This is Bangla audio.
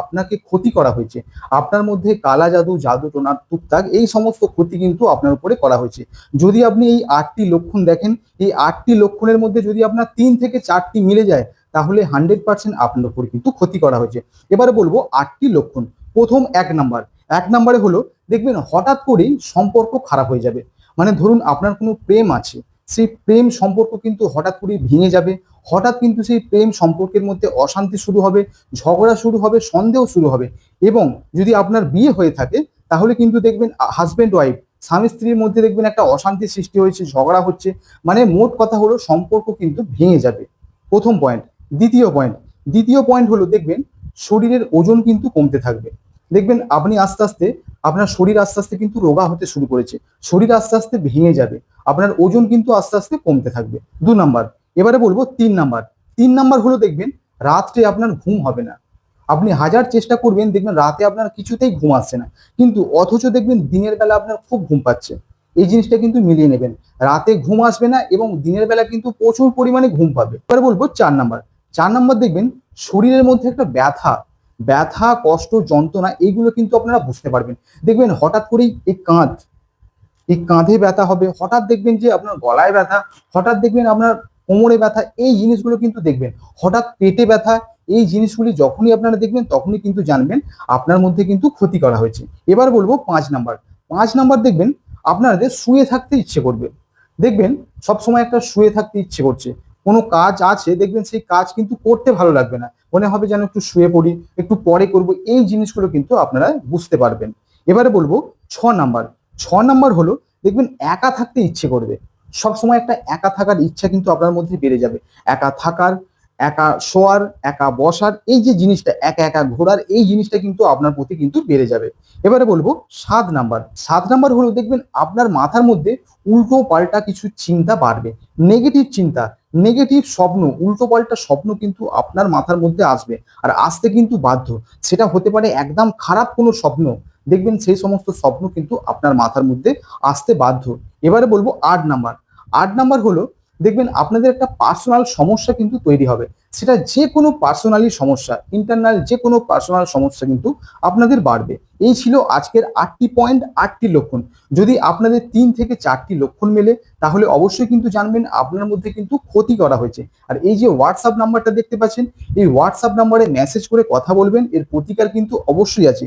আপনাকে ক্ষতি করা হয়েছে। আপনার মধ্যে কালা জাদু জাদু টোনা টুকটাক এই সমস্ত ক্ষতি কিন্তু আপনার উপরে করা হয়েছে। যদি আপনি এই আটটি লক্ষণ দেখেন, এই আটটি লক্ষণের মধ্যে যদি আপনার তিন থেকে চারটি মিলে যায়, তাহলে হান্ড্রেড পার্সেন্ট আপনার উপরে কিন্তু ক্ষতি করা হয়েছে। এবারে বলব আটটি লক্ষণ। প্রথম এক নাম্বার। এক নাম্বারে হলো, দেখবেন হঠাৎ করেই সম্পর্ক খারাপ হয়ে যাবে। মানে ধরুন আপনার কোনো প্রেম আছে, সেই প্রেম সম্পর্ক কিন্তু হঠাৎ করেই ভেঙে যাবে হঠাৎ কিন্তু সেই প্রেম সম্পর্কের মধ্যে অশান্তি শুরু হবে, ঝগড়া শুরু হবে, সন্দেহ শুরু হবে এবং যদি আপনার বিয়ে হয়ে থাকে, তাহলে কিন্তু দেখবেন হাজব্যান্ড ওয়াইফ স্বামী স্ত্রীর মধ্যে দেখবেন একটা অশান্তি সৃষ্টি হয়েছে, ঝগড়া হচ্ছে। মানে মোট কথা হলো সম্পর্ক কিন্তু ভেঙে যাবে। প্রথম পয়েন্ট দ্বিতীয় পয়েন্ট দ্বিতীয় পয়েন্ট হলো দেখবেন শরীরের ওজন কিন্তু কমতে থাকবে। দেখবেন আপনি আস্তে আস্তে আপনার শরীর আস্তে আস্তে কিন্তু রোগা হতে শুরু করেছে। শরীর আস্তে আস্তে ভেঙে যাবে। আপনার ওজন কিন্তু আস্তে আস্তে কমতে থাকবে। দু নাম্বার এবারে বলব তিন নাম্বার। তিন নাম্বার হলো দেখবেন, রাত্রে আপনার ঘুম হবে না। আপনি হাজার চেষ্টা করবেন, দেখবেন রাতে আপনার কিছুতেই ঘুম আসছে না। কিন্তু অথচ দেখবেন দিনের বেলা আপনার খুব ঘুম পাচ্ছে। এই জিনিসটা কিন্তু মিলিয়ে নেবেন। রাতে ঘুম আসবে না এবং দিনের বেলা কিন্তু প্রচুর পরিমাণে ঘুম পাবে। এবারে বলব চার নাম্বার। চার নাম্বার দেখবেন, শরীরের মধ্যে একটা ব্যথা। ব্যথা, কষ্ট, যন্ত্রণা, এইগুলো কিন্তু আপনারা বুঝতে পারবেন। দেখবেন হঠাৎ করেই এই কাঁধ, এই কাঁধে ব্যথা হবে। হঠাৎ দেখবেন যে আপনার গলায় ব্যথা। হঠাৎ দেখবেন আপনার কোমরে ব্যথা, এই জিনিসগুলো কিন্তু দেখবেন। হঠাৎ পেটে ব্যথা, এই জিনিসগুলি যখনই আপনারা দেখবেন, তখনই কিন্তু জানবেন আপনার মধ্যে কিন্তু ক্ষতি করা হয়েছে। এবার বলব পাঁচ নাম্বার। পাঁচ নাম্বার দেখবেন, আপনাদের শুয়ে থাকতে ইচ্ছে করবে। দেখবেন, সবসময় একটা শুয়ে থাকতে ইচ্ছে করছে। কোনো কাজ আছে, দেখবেন সেই কাজ কিন্তু করতে ভালো লাগবে না। মনে হবে যেন একটু শুয়ে পড়ি, একটু পরে করব, এই জিনিসগুলো কিন্তু আপনারা বুঝতে পারবেন। এবারে বলব ছ নাম্বার। ছ নাম্বার হলো, দেখবেন একা থাকতে ইচ্ছে করবে। সব সময় একটা একা থাকার ইচ্ছা কিন্তু আপনার মধ্যে বেড়ে যাবে। একা থাকার, একা শোয়ার, একা বসার, এই যে জিনিসটা, একা একা ঘোরার, এই জিনিসটা কিন্তু আপনার প্রতি কিন্তু বেড়ে যাবে। এবারে বলব সাত নাম্বার। সাত নাম্বার হলো দেখবেন আপনার মাথার মধ্যে উল্টো পাল্টা কিছু চিন্তা বাড়বে। নেগেটিভ চিন্তা, নেগেটিভ স্বপ্ন, উল্টো পাল্টা স্বপ্ন কিন্তু আপনার মাথার মধ্যে আসবে। আর আসতে কিন্তু বাধ্য। সেটা হতে পারে একদম খারাপ কোনো স্বপ্ন দেখবেন সেই সমস্ত স্বপ্ন কিন্তু আপনার মাথার মধ্যে আসতে বাধ্য। এবারে বলব আট নাম্বার। আট নাম্বার হলো, দেখবেন আপনাদের একটা পার্সোনাল সমস্যা কিন্তু তৈরি হবে। সেটা যে কোনো পার্সোনালি সমস্যা ইন্টারনাল যে কোনো পার্সোনাল সমস্যা কিন্তু আপনাদের বাড়বে। এই ছিল আজকের আটটি পয়েন্ট আটটি লক্ষণ। যদি আপনাদের তিন থেকে চারটি লক্ষণ মেলে, তাহলে অবশ্যই কিন্তু জানবেন আপনার মধ্যে কিন্তু ক্ষতি করা হয়েছে। আর এই যে হোয়াটসঅ্যাপ নাম্বারটা দেখতে পাচ্ছেন, এই হোয়াটসঅ্যাপ নাম্বারে মেসেজ করে কথা বলবেন, এর প্রতিকার কিন্তু অবশ্যই আছে।